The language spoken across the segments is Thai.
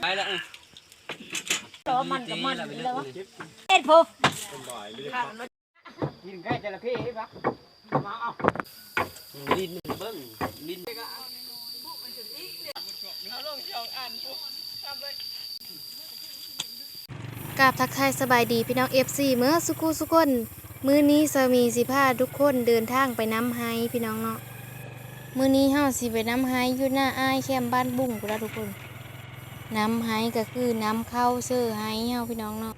ไปแล้วต่อมันกับมันนี่แล้วะเอ็ดพอกินไก่จระเข้ปะมาเอาลิ้นเบิ้งลิ้นกราบทักทายสบายดีพี่น้อง FC เมื่อสุกูสุกนมื้อนี้สามีสิพาทุกคนเดินทางไปน้ำไฮพี่น้องเนาะ มื้อนี้เฮาสิไปน้ำไฮอยู่หน้าอ้ายแคมบ้านบุ้งพุ่นล่ะทุกคน น้ำไฮก็คือน้ำเข้าเสื้อไฮเฮาพี่น้องเนาะ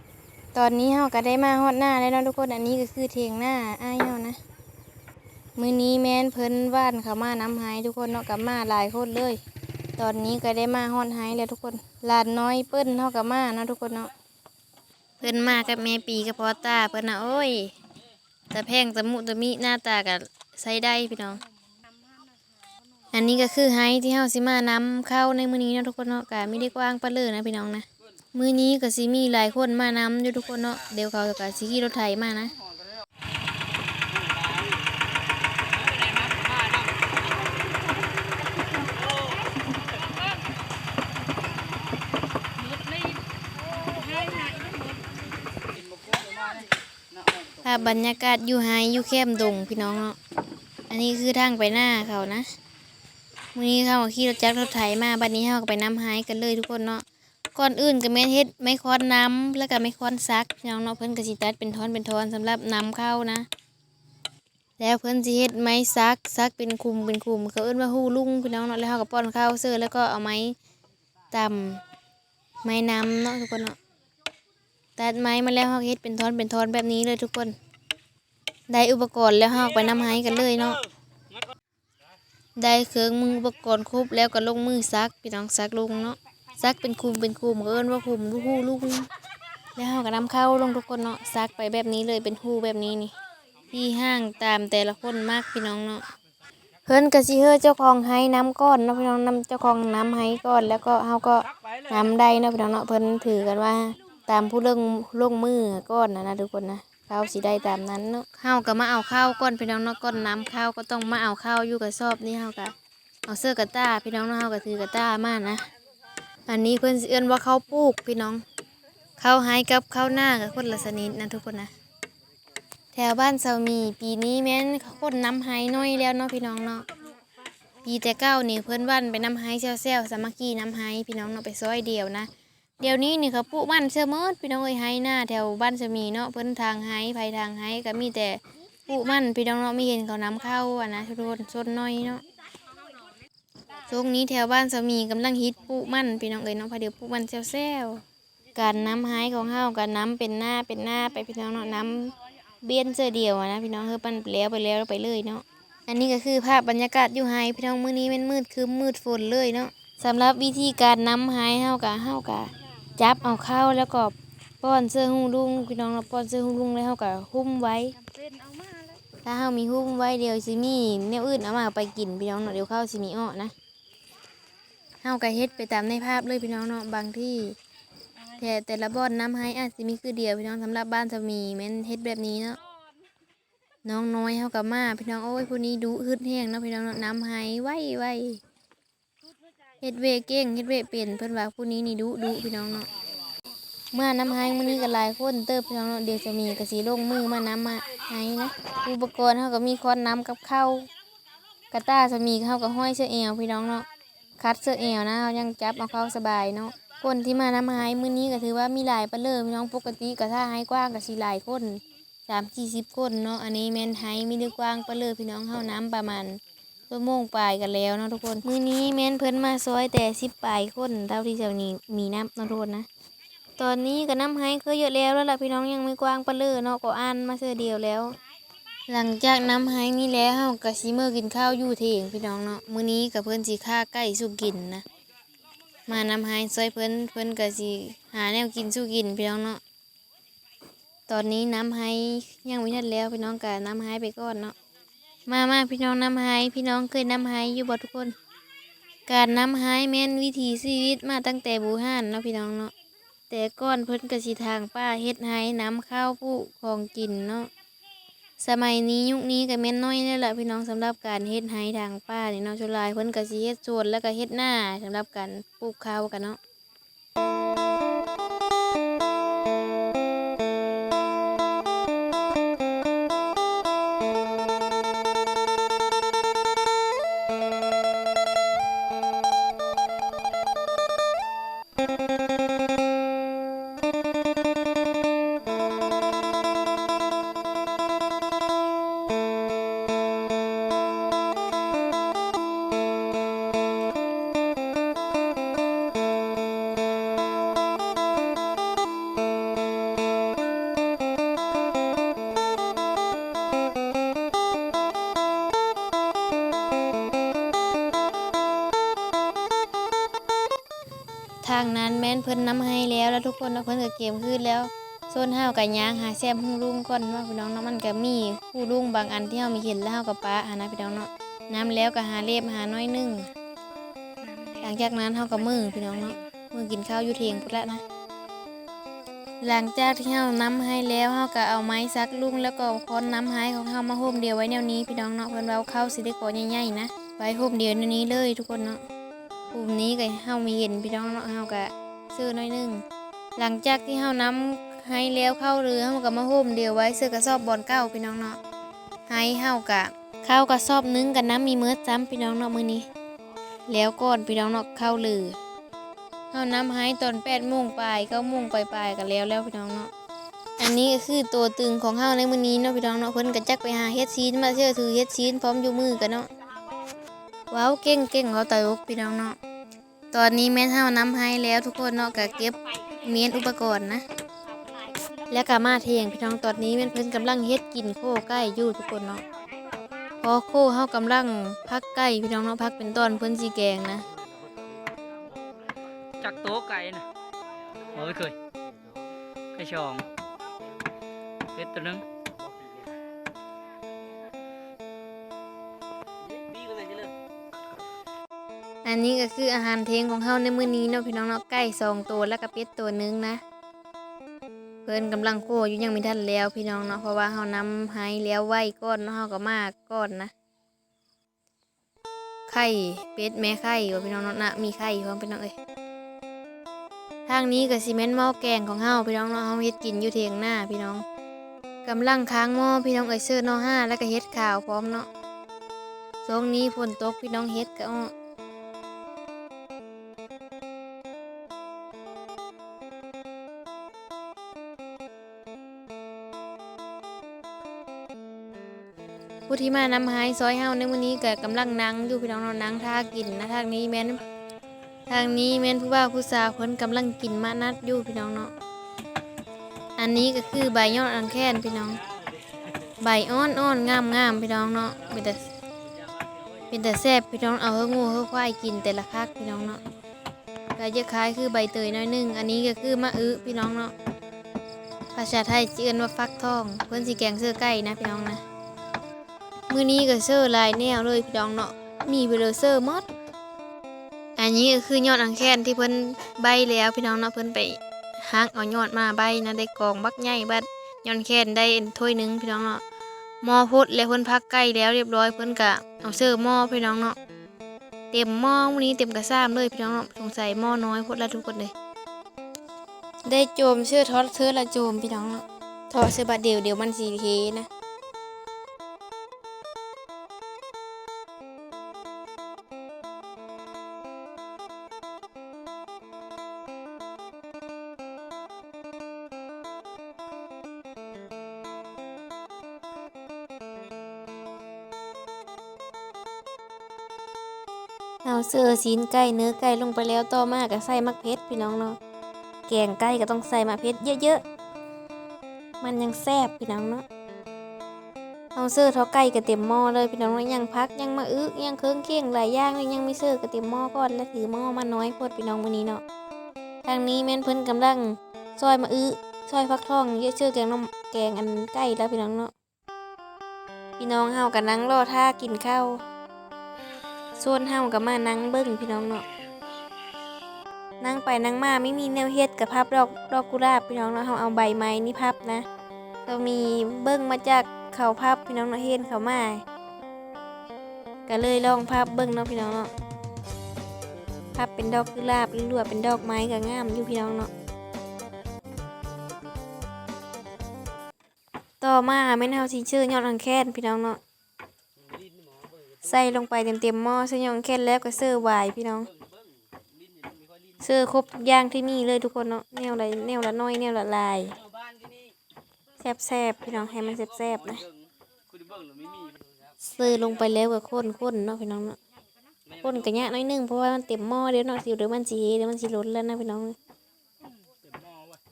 ตอนนี้เฮาก็ได้มาฮอดหน้าแล้วเนาะทุกคน อันนี้ก็คือเทียงหน้าอ้ายเฮานะ มื้อนี้แม่นเพิ่นว่านเขามาน้ำไฮทุกคนเนาะกับมาหลายคนเลย ตอนนี้ก็ได้มาฮอดไฮแล้วทุกคนหลานน้อยเปิ้นเฮากับมาเนาะทุกคนเนาะ เพิ่นมากับแม่ปีกับพ่อตาเพิ่นน่ะโอ้ยตะแพงตะมุตะมิหน้าตากับใช้ได้พี่น้อง อันนี้ก็คือไฮที่เฮาสิมานำเข้าในมื้อนี้เนาะทุกคนเนาะก็ไม่ได้กว้างปานเลยนะพี่น้องนะมื้อนี้ก็สิมีหลายคนมานำอยู่ทุกคนเนาะเดี๋ยวเขาก็สิขี่รถไถมานะภาพบรรยากาศอยู่ไฮอยู่แคมดงพี่น้องเนาะอันนี้คือทางไปหน้าเขานะ มื้อนี้เขาขี่รถจักรรถไถมาบัดนี้เขาก็ไปน้ำไฮกันเลยทุกคนเนาะก่อนอื่นก็แม่นเฮ็ดไม้ค้อนน้ำแล้วก็ไม้ค้อนซักพี่น้องเนาะเพิ่นก็สิตัดเป็นท่อนเป็นท่อนสำหรับน้ำเข้านะ แล้วเพิ่นสิเฮ็ดไม้ซักซักเป็นคุมเป็นคุมเขาเอิ้นว่าฮู้ลุงพี่น้องเนาะแล้วเขาก็ป้อนข้าวเสื้อแล้วก็เอาไม้ตำไม้น้ำเนาะทุกคนเนาะตัดไม้มาแล้วเฮาเฮ็ดเป็นท่อนเป็นท่อนแบบนี้เลยทุกคน ได้อุปกรณ์แล้วเฮาไปน้ำไม้กันเลยเนาะ ได้เครื่องมืออุปกรณ์ครบแล้วก็ลงมือซักพี่น้องซักลงเนาะซักเป็นคุมเป็นคุมเอิ้นว่าคุมลูกฮู้ลูกฮู้แล้วเฮาก็นำเข้าลงทุกคนเนาะซักไปแบบนี้เลยเป็นฮู้แบบนี้นี่ที่ห้างตามแต่ละคนมากพี่น้องเนาะเพิ่นก็สิเฮ้อเจ้าของไห้น้ำก้อนเนาะพี่น้องนำเจ้าของน้ำไห้ก้อนแล้วก็เฮาก็น้ำได้เนาะพี่น้องเนาะเพิ่นถือกันว่า ตามผู้ลงลงมือก้อนนะนะทุกคนนะ ข้าวสีได้ตามนั้นเนาะข้าวก็มาเอาข้าวก้อนพี่น้องเนาะก้อนน้ำข้าวก็ต้องมาเอาข้าวอยู่กับซอบนี่เฮาก็เอาเสื้อกระต้าพี่น้องเนาะเฮาก็ถือกระต้ามานะ อันนี้เพิ่อนเอิ้นว่าข้าวปลูกพี่น้องข้าวไฮกับข้าวหน้ากับคนละชนิดนะทุกคนนะแถวบ้านเซามีปีนี้แม่นคนน้ำไฮน้อยแล้วเนาะพี่น้องเนาะปีแต่เก้านี่เพิ่อนวันไปน้ำไฮเซลเซลสามัคคีน้ำไฮพี่น้องเนาะไปซอยเดียวนะ เดี๋ยวนี้นี่เขาปลูกมันเชื่อพี่น้องเอ้ยไห้หน้าแถวบ้านจะมีเนาะเพิ่นทางไห้ไปทางไห้ก็มีแต่ปลูกมันพี่น้องเนาะไม่เห็นเขานำเข้าอะนะทุกคนสนน้อยเนาะช่วงนี้แถวบ้านจะมีกำลังฮิตปลูกมันพี่น้องเอ้ยเนาะพอเดี๋ยวปลูกมันแซวๆการน้ำไห้ของเฮาการน้ำเป็นหน้าเป็นหน้าไปพี่น้องเนาะน้ำเบี้ยนเสื้อเดียวอะนะพี่น้องเฮอปั้นไปแล้วไปแล้วไปเลยเนาะอันนี้ก็คือภาพบรรยากาศอยู่ไห้พี่น้องมื้อนี้มันมืดคือมืดฝนเลยเนาะสำหรับวิธีการน้ำไห้เฮากะเฮากะ จับเอาเข้าแล้วก็ป้อนเสื้อหุ้งลุงพี่น้องเราป้อนเสื้อหุ้งลุงแล้วเขาก็หุ้มไว้ถ้าเขามีหุ้มไว้เดี๋ยวสิมีแนวอื่นเอามาไปกินพี่น้องเนาะเดี๋ยวเข้าสิมีอ้อนะเขาก็เฮ็ดไปตามในภาพเลยพี่น้องเนาะบางที่แต่แต่ละบ้อนน้ำให้อาจจะมีคือเดียวพี่น้องสำหรับบ้านจะมีแม่นเฮ็ดแบบนี้เนาะน้องน้อยเขากับมาพี่น้องโอ้ยผู้นี้ดุฮึดแห้งเนาะพี่น้องเนาะน้ำให้ไว้ไว้ เฮ็ดเวเก่งเฮ็ดเวเป็นเพิ่นว่าผู้นี้นี่ดุดุพี่น้องเนาะเมื่อน้ำให้มื้อนี้ก็หลายคนเติบพี่น้องเนาะเดี๋ยวจะมีก็สิลงมือมาน้ำมาให้นะอุปกรณ์เฮาก็มีค้อนน้ำกับข้าวกระต้าจะมีเฮาก็ห้อยเสื้อแอวพี่น้องเนาะคัดเสื้อแอวนะเฮายังจับเอาเข้าสบายเนาะคนที่มาน้ำให้มื้อนี้ก็ถือว่ามีหลายปะเลยพี่น้องปกติก็ถ้าให้กว้างก็สิหลายคน3 40คนเนาะอันนี้แม่นให้มีได้กว้างปะเลยพี่น้องเฮาน้ำประมาณ ชั่วโมงปลายกันแล้วนะทุกคน มื้อนี้แม่นเพิ่นมาซอยแต่สิบปลายคนเท่าที่เจ้านี้มีน้ำนะทุกคนนะ ตอนนี้ก็น้ำให้คือเยอะแล้วแล้วล่ะพี่น้องยังไม่กว้างปะเลอเนาะก็อ่านมาเสื้อเดียวแล้ว หลังจากน้ำให้นี่แล้วเฮาก็สิมื้อกินข้าวอยู่เถียงพี่น้องเนาะ มื้อนี้ก็เพิ่นสิฆ่าไก่สู้กินนะ มาน้ำให้ซอยเพิ่นเพิ่นก็สิหาแนวกินสู้กินพี่น้องเนาะ ตอนนี้น้ำให้ยังไม่ทันแล้วพี่น้องก็น้ำให้ไปก่อนเนาะ มามาพี่น้องน้ำไฮพี่น้องเคยน้ำไฮอยู่บ่ทุกคน การน้ำไฮแม่นวิถีชีวิตมาตั้งแต่บูฮานเนาะพี่น้องเนาะแต่ก่อนเพิ่นกระสิทางป้าเฮ็ดไฮน้ำข้าวผู้ของกินเนาะสมัยนี้ยุคนี้ก็แม่นน้อยแล้วละพี่น้องสำหรับการเฮ็ดไร่ทางป่านี่เนาะชนหลายเพิ่นก็สิเฮ็ดสวนแล้วก็เฮ็ดหน้าสำหรับการปลูกข้าวกันเนาะ แล้วแล้วเพิ่นก็เก็บคืนแล้วโซนห้าวกับยางหาแซมฮู้ลุงก่อนว่าพี่น้องเนาะมันก็มีฮู้ลุงบางอันที่เฮามีเห็นแล้วเฮากับป้าหานะพี่น้องเนาะน้ำแล้วก็หาเล็บหาน้อยหนึ่งหลังจากนั้นเฮาก็มือพี่น้องเนาะมือกินข้าวอยู่เถียงพุ่นละนะ หลังจากที่เฮานำให้แล้วเฮาก็เอาไม้ซักลุ่งแล้วก็ค้อนน้ำหายของเฮามาโฮมเดียวไว้แนวนี้พี่น้องเนาะเพิ่นว่าเอาเข้าสิได้ก่อใหญ่ๆนะไว้โฮมเดียวแนวนี้เลยทุกคนเนาะกลุ่มนี้ก็เฮามีเห็นพี่น้องเนาะเฮาก็ซื้อน้อยหนึง หลังจากที่เฮานำให้แล้วเข้าเรือเฮาก็มาห่มเดียวไว้ซื้อกระสอบบอนเก้าพี่น้องเนาะให้เฮากะข้าวกระสอบนึงกับน้ำมีเมือซ้ำพี่น้องเนาะมื้อนี้ แล้วก่อนพี่น้องเนาะเข้าเรือเฮานำให้ตอน8โมงปลาย9โมงปลายๆก็แล้วแล้วพี่น้องเนาะอันนี้ก็คือตัวตึงของเฮาในมื้อนี้เนาะพี่น้องเนาะเพิ่นก็จักไปหาเฮ็ดซีนมาเชื่อถือเฮ็ดซีนพร้อมอยู่มือกันเนาะว้าวเก่งเก่งเขาตายกพี่น้องเนาะตอนนี้แม่นเฮานำให้แล้วทุกคนเนาะก็เก็บ เมียนอุปกรณ์นะ แล้วก็มาเทียงพี่น้องตอนนี้มันเพิ่นกำลังเฮ็ดกินโคใก่อยู่ทุกคนเนาะพอโคเฮากำลังพักใกล้พี่น้องเนาะพักเป็นตอนเพิ่นสีแกงนะจักโต๊ะไก่นะโอ้ยเคยไก่ชองเป็ดตัวนึง อันนี้ก็คืออาหารเทงของเฮาในมื้อนี้เนาะพี่น้องเนาะไก่สองตัวแล้วก็เป็ดตัวหนึงนะ เพิ่นกำลังโคอยู่ยังไม่ทันแล้วพี่น้องเนาะเพราะว่าเฮานำให้แล้วไว้ก่อนเนาะเฮาก็มาก่อนนะ ไข่เป็ดแม่ไข่ว่าพี่น้องเนาะนะมีไข่พร้อมพี่น้องเอ้ยทางนี้ก็สิแม่นหม้อแกงของเฮาพี่น้องเนาะเฮาเฮ็ดกินอยู่เถียงหน้าพี่น้องกำลังค้างหม้อพี่น้องเอ้ยเสื้อเนาะห้าแล้วก็เฮ็ดข้าวพร้อมเนาะช่วงนี้ฝนตกพี่น้องเฮ็ดก็ ที่มานำหายซอยเฮาในมื้อนี้ก็กำลังนั่งอยู่พี่น้องเนาะนั่งท่ากินนะทางนี้แม่นทางนี้แม่นผู้บ่าวผู้สาวเพิ่นกำลังกินมานัดอยู่พี่น้องเนาะอันนี้ก็คือใบยอดอังแคนพี่น้อง ใบอ่อนอ่อนงามงามพี่น้องเนาะเป็นแต่เป็นแต่แซ่บพี่น้องเอาเฮางูเฮาควายกินแต่ละคักพี่น้องเนาะก็จะคล้ายคือใบเตยน้อยหนึงอันนี้ก็คือมะอึพี่น้องเนาะภาษาไทยสิเอิ้นว่าฟักทอง เพิ่นสิแกงเสื้อไก่นะพี่น้องนะ มื้อนี้ก็เซอร์ลายแนวเลยพี่น้องเนาะมีไปเลยเซอร์หมดอันนี้ก็คือยอดอังแคนที่เพิ่นใบแล้วพี่น้องเนาะเพิ่นไปหักเอายอดมาใบนะได้กองบักใหญ่บัดยอดแคนได้ถ้วยหนึงพี่น้องเนาะหม้อพุดแล้วเพิ่นพักใกล้แล้วเรียบร้อยเพิ่นก็เอาเซอร์หม้อพี่น้องเนาะเต็มหม้อมื้อนี้เต็มกระซ้ำเลยพี่น้องเนาะสงสัยหม้อน้อยพุดละทุกคนเลยได้โจมเชื่อทอดเชื่อละโจมพี่น้องเนาะทอดเสื้อบัดเดียวเดี๋ยวมันสีเทนะ เอาเสื้อซีนไก่เนื้อไก่ลงไปแล้วต่อมาก็ใส่มักเพชรพี่น้องเนาะแกงไก่ก็ต้องใส่มักเพชรเยอะๆมันยังแซ่บพี่น้องเนาะเอาเสื้อเท่าไก่ก็เต็มหม้อเลยพี่น้องเนาะยังพักยังมาอึยังเครื่องเคียงหลายอย่างเลยยังไม่เสื้อก็เต็มหม้อก่อนแล้วถือหม้อมาน้อยโพดพี่น้องมื้อนี้เนาะทางนี้แม่นเพิ่นกำลังซอยมาอึซอยฟักทองเยอะเชื่อแกงน้ำแกงอันไก่แล้วพี่น้องเนาะพี่น้องเฮากันนั่งรอท่ากินข้าว ส่วนเฮากับมานั่งเบิ้งพี่น้องเนาะนั่งไปนั่งมาไม่มีแนวเฮ็ดกับพับดอกดอกกุหลาบพี่น้องเนาะเฮาเอาใบไม้นี่พับนะก็มีเบิ้งมาจากเขาภาพพี่น้องเนาะเห็นเขามาก็เลยลองภาพเบิ่งเนาะพี่น้องเนาะภาพเป็นดอกกุหลาบหรือว่าเป็นดอกไม้ก็งามอยู่พี่น้องเนาะต่อมาแม่นเฮาสิชื่อยอดอังแคนพี่น้องเนาะ ใส่ลงไปเต็มๆหม้อซื้อยองแคนแล้วก็เสิร์ฟไว้พี่น้องเสื้อครบทุกอย่างที่มีเลยทุกคนเนาะแนวละแนวละน้อยแนวละลายแซ่บพี่น้องให้มันแซบๆนะคุณเบิ่งหรือไม่มีเสื้อลงไปแล้วก็ข้นๆเนาะพี่น้องเนาะข้นกระยะน้อยนึงเพราะว่ามันเต็มหม้อเดี๋ยวเนาะสิเดี๋ยวมันสิเดี๋ยวมันสิล้นแล้วนะพี่น้อง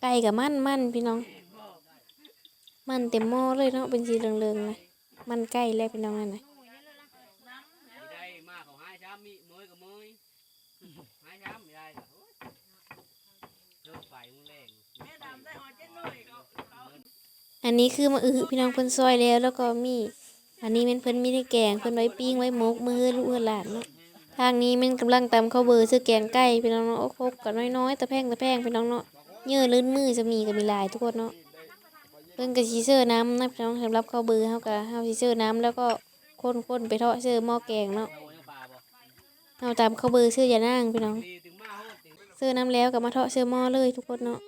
ไก่กับมันมันพี่น้อง มันเต็มหม้อเลยเนาะเป็นสีเหลืองๆนะมันไก่แล้วพี่น้องนั่นนะ ได้มากของห้าช้ำมีเมยกับเมยห้าช้ำไม่ได้โอ้ยเลิกไปมึงแรง อันนี้คือมะอือพี่น้องเพิ่นซอยแล้วแล้วก็มี อันนี้แมันเพิ่นมีได้แกงเพิ่นไว้ปิ้งไว้มกมือลูกเอื้อหลานเนาะทางนี้แมันกำลังตำข้าวเบอร์ซื้อแกงไก่พี่น้องเนาะโอ้ครบกันน้อยๆตะแพงตะแพงพี่น้องเนาะเยื่อลื่นมือจะมีก็มีลายทุกคนเนาะเพิ่นก็สิเสื้อน้ำนะพี่น้องสำหรับข้าวเบอร์เฮาก็เฮาสิเสื้อน้ำแล้วก็คนๆไปทอดเสื้อหม้อแกงเนาะโอ้ยังป่าบ่เฮาตำข้าวเบอร์เสื้อยานางพี่น้องดีถึงมาโหดถึงเสื้อน้ำแล้วก็มาทอดเสื้อหม้อเลยทุกคนเนาะ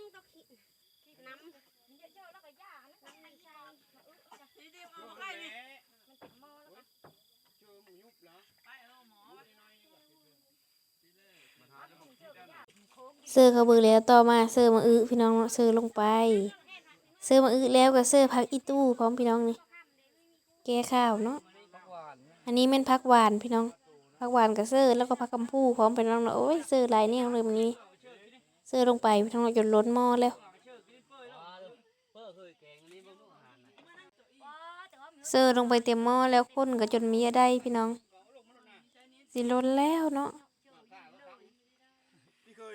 เสื้อเขาเบือแล้วต่อมาเสื้อมาอึพี่น้องเสื้อลงไป เสื้อมาอึแล้วก็เสื้อพักอีตู้พร้อมพี่น้องนี่แก้ข้าวเนาะอันนี้แม่นพักหวานพี่น้องพักหวานกับเสื้อแล้วก็พักกำพูพร้อมพี่น้องเนาะโอ้ยเสื้อลายเนี่ยเลยมันนี้เสื้อลงไปพี่น้องจนล้นหม้อแล้วเพิ่อเคยแกงอันนี้บ่รู้อาหารนะเสื้อลงไปเต็มหม้อแล้วคนก็จนมีได้พี่น้องสิล้นแล้วเนาะ พี่เคย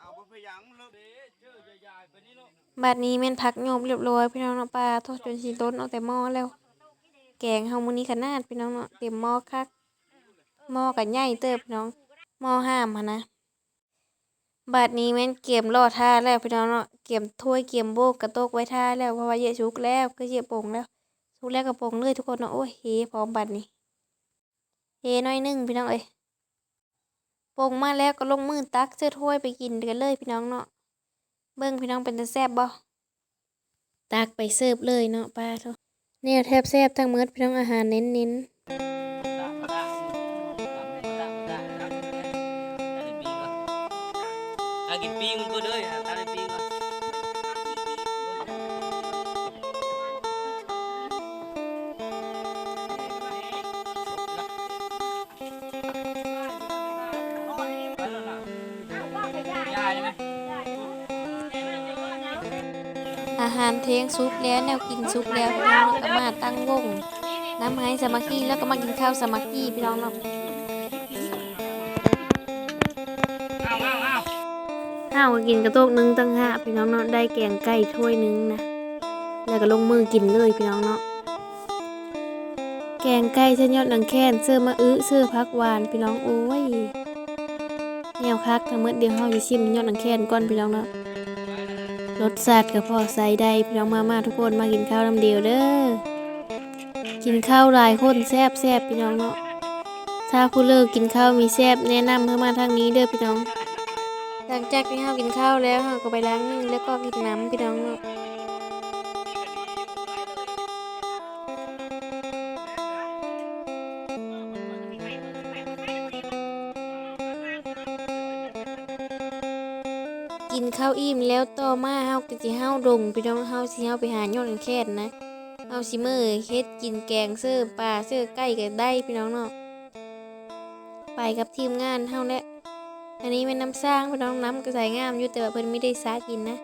เอาไปพยังเลิก เชื่อใหญ่ๆไปนี่เนาะ บัดนี้แม่นพักโยมเรียบร้อยพี่น้องเนาะปลาทอดจนสิล้นเอาแต่หม้อแล้ว แกงเฮามื้อนี้ขนาดพี่น้องเนาะเต็มหม้อคักหม้อก็ใหญ่เติบพี่น้องหม้อห้ามหนะบัดนี้แม่นเก็บรอท่าแล้วพี่น้องเนาะเก็บถ้วยเก็บโบกกระโตกไว้ท่าแล้วเพราะว่าเยอะสุกแล้วก็เยอะโป่งแล้วสุกแล้วก็โป่งเลยทุกคนเนาะโอ้เฮพร้อมบัดนี้เฮน้อยนึงพี่น้องเอ้ยโป่งมาแล้วก็ลงมือตักเสื้อถ้วยไปกินกันเลยพี่น้องเนาะ เบิ่งพี่น้องเป็นตาแซ่บบ่ตักไปเสิร์ฟเลยเนาะป้าทุกแนวแทบแซ่บทั้งหมดพี่น้องอาหารเน้นๆ เที่ยงซุปแล้วแนวกินซุปแล้วพี่น้องแล้วก็มาตั้งวงน้ำให้สมัคคีแล้วก็มากินข้าวสมัคคีพี่น้องเนาข้าวก็กินกระโตกหนึงตั้งห้าพี่น้องเนาะได้แกงไก่ถ้วยหนึงนะแล้วก็ลงมือกินเลยพี่น้องเนาะแกงไก่เส้นยอดหนังแค้นเสื้อมะอื้อเสื้อพักหวานพี่น้องโอ้ยแนวคักทั้งหมดเดียวเฮาสิชิมยอดหนังแค้นก่อนพี่น้องเนาะ รสชาติก็พอใส่ได้พี่น้องมามาทุกคนมากินข้าวน้ำเดียวเด้อกินข้าวหลายคนแซบแซบพี่น้องเนาะถ้าผู้เลิกกินข้าวมีแซบแนะนำเพื่อมาทางนี้เด้อพี่น้อง หลังจากที่เรากินข้าวแล้วเราก็ไปล้างมือแล้วก็กินน้ำพี่น้องเนาะาอิ่มแล้วต่อมาเฮาก็สิเฮาดงพี่น้องเฮาสิเฮาไปหายอดอันแค่นนะเฮาสิมื้อเฮ็ดกินแกงเสื้อปลาเสื้อไก่ก็ได้พี่น้องเนาะไปกับทีมงานเฮาแหละอันนี้แม่นน้ำสร้างพี่น้องน้ำก็ใสงามอยู่แต่ว่าเพิ่นไม่ได้สากินนะ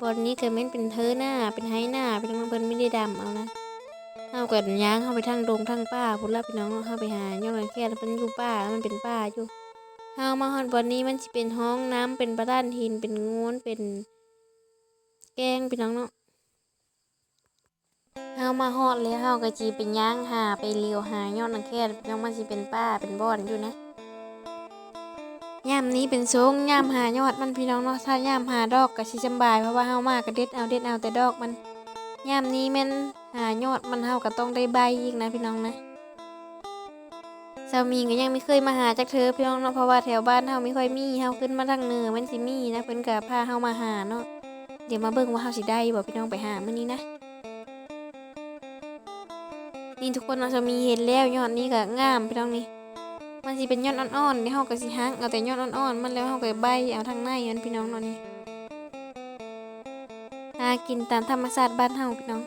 บอนนี้ก็แม่นเป็นเธอหน้าเป็นไห้หน้าพี่น้องเพิ่นไม่ได้ดำเอานะเฮาก็ย่างเฮาไปทางดงทางป่าพุ่นละพี่น้องเฮาไปหายอดอันแค่นเพิ่นอยู่ป่ามันเป็นป่าอยู่ เฮามาฮอดบอนนี้มันสิเป็นห้องน้ำเป็นประดานหินเป็นงวนเป็น แกงพี่น้องเนาะเฮามาฮอดแล้วเฮาก็จีเป็นย่างหาไปเลียวหายอดนังแค่พี่น้องมันสิเป็นป้าเป็นบ่อนอยู่นะย่ามนี้เป็นโซงย่ามหายอดมันพี่น้องเนาะถ้าย่ามหาดอกก็สิสำบายเพราะว่าเฮามาก็เด็ดเอาเด็ดเอาแต่ดอกมันย่ามนี้แม่นหหายอดมันเฮาก็ต้องได้ใบอีกนะพี่น้องนะ สามีก็ยังไม่เคยมาหาจักเธอพี่น้องเนาะเพราะว่าแถวบ้านเฮาไม่ค่อยมีเฮาขึ้นมาทางเหนือมันสิมีนะเพิ่นก็พาเฮามาหาเนาะเดี๋ยวมาเบิ่งว่าเฮาสิได้บ่พี่น้องไปหามื้อนี้นะนี่ทุกคนเนาะสามีเห็นแล้วยอดนี้ก็งามพี่น้องนี่มันสิเป็นยอดอ่อนๆนี่เฮาก็สิหักเอาแต่ยอดอ่อนๆมันแล้วเฮาก็ใบเอาทางในมันพี่น้องเนาะนี่หากินตามธรรมชาติบ้านเฮาพี่น้อง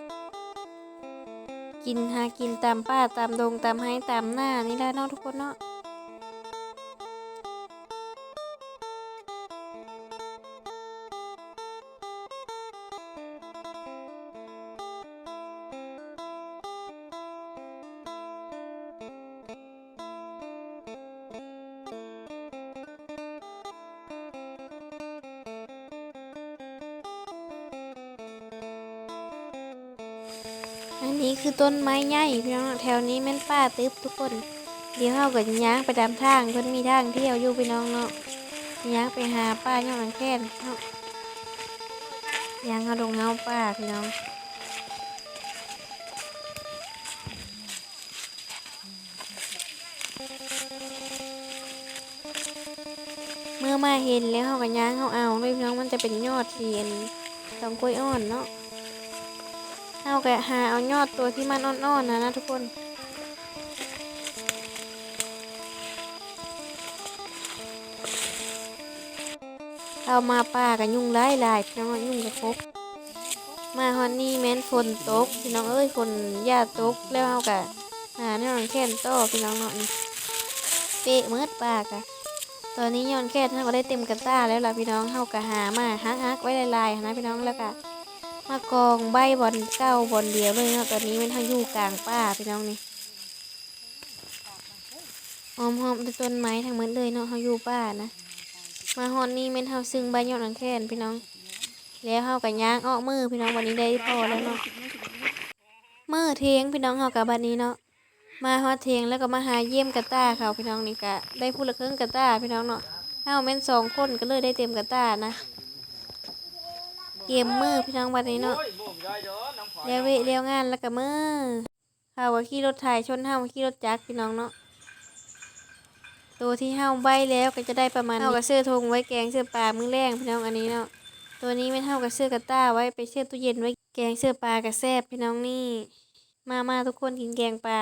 กินหากินตามป้าตามดงตามไห้ตามหน้านี่แหละเนาะทุกคนเนาะ ต้นไม้ใหญ่พี่น้องแถวนี้แม่นป่าตึบทุกคน เดี๋ยวเฮาก็จะย่างไปตามทางเพิ่นมีทางเที่ยวอยู่พี่น้องเนาะย่างไปหาป้าย่องหลังแค้นเนาะย่างเฮาดงเฮาป้าพี่น้องเมื่อมาเห็นแล้วเฮาก็ย่างเฮาเอาเลยพี่น้องมันจะเป็นยอดเทียนดอกกล้วยอ่อนเนาะ เอาแกะหาเอายอดตัวที่มันอ่อนๆนะนะทุกคนเอามาป่ากับยุงไล่ลายพี่น้องยุ่งกับครบมาฮอนนี่แม้นฝนตกพี่น้องเอ้ยฝนหญ้าตกแล้วเอากะหาแนวแค่นต่อพี่น้องเนาะนี่เปะเมืดป่ากะตอนนี้ย้อนแค่ท่านก็ได้เต็มกระต้าแล้วล่ะพี่น้องเฮากะหามาฮักๆไว้ลายๆนะพี่น้องแล้วกะ มากองใบบอลเก้าบอลเดียวเลยเนาะตอนนี้มันทั้งอยู่กลางป่าพี่น้องนี่หอมหอมๆต้นไม้ทั้งหมดเลยเนาะเขาอยู่ป่านะ มาฮอนนี่ม่นเฮาซึ่งใบยอดอังแคนพี่น้อง แล้วเฮากับย่างอ้อมือพี่น้องวันนี้ได้พอแล้วเนาะมือเทียงพี่น้องเฮากับบัดนี้เนาะมาฮอดเทียงแล้วก็มาหาเยี่ยมกระต้าเขาพี่น้องนี่กะได้พูดละครึ่งกระต้าพี่น้องเนาะเฮาแม่นสองคนก็เลยได้เต็มกระต้านะ เกมมือพี่น้องวันนี้เนาะเลี้ยวเวะเลี้ยวงานแล้วก็มือเขาว่าขี่รถไถชนเฮาขี่รถจักรพี่น้องเนาะตัวที่เฮาใบแล้วก็จะได้ประมาณเฮากับเสื้อธงไว้แกงเสื้อปลามื้อแรงพี่น้องอันนี้เนาะตัวนี้ไม่เท่ากับเสื้อกระต้าไว้ไปเสื้อตู้เย็นไว้แกงเสื้อปลากระแซบพี่น้องนี่ มามาทุกคนกินแกงปลา